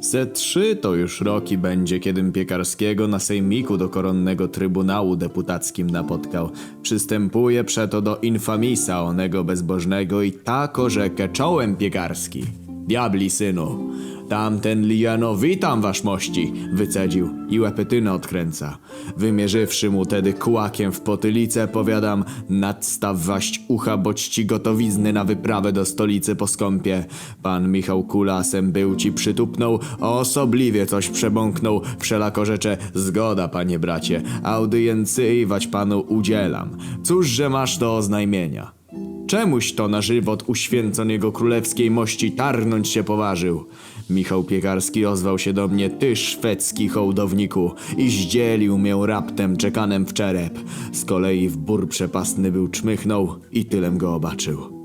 Se trzy to już roki będzie, kiedym Piekarskiego na sejmiku do koronnego trybunału deputackim napotkał. Przystępuje przeto do infamisa onego bezbożnego i tako rzekę czołem Piekarski. Diabli synu, tamten lijano witam wasz mości, wycedził i łepetynę odkręca. Wymierzywszy mu tedy kłakiem w potylicę, powiadam, nadstaw waść ucha, boć ci gotowizny na wyprawę do stolicy po skąpie. Pan Michał Kulasem był ci przytupnął, osobliwie coś przebąknął, wszelako rzecze, zgoda panie bracie, audiencyjwać panu udzielam. Cóżże masz do oznajmienia? Czemuś to na żywot uświęcon jego królewskiej mości targnąć się poważył? Michał Piekarski ozwał się do mnie, ty szwedzki hołdowniku, i zdzielił mię raptem czekanem w czerep. Z kolei w bór przepastny był czmychnął i tylem go obaczył.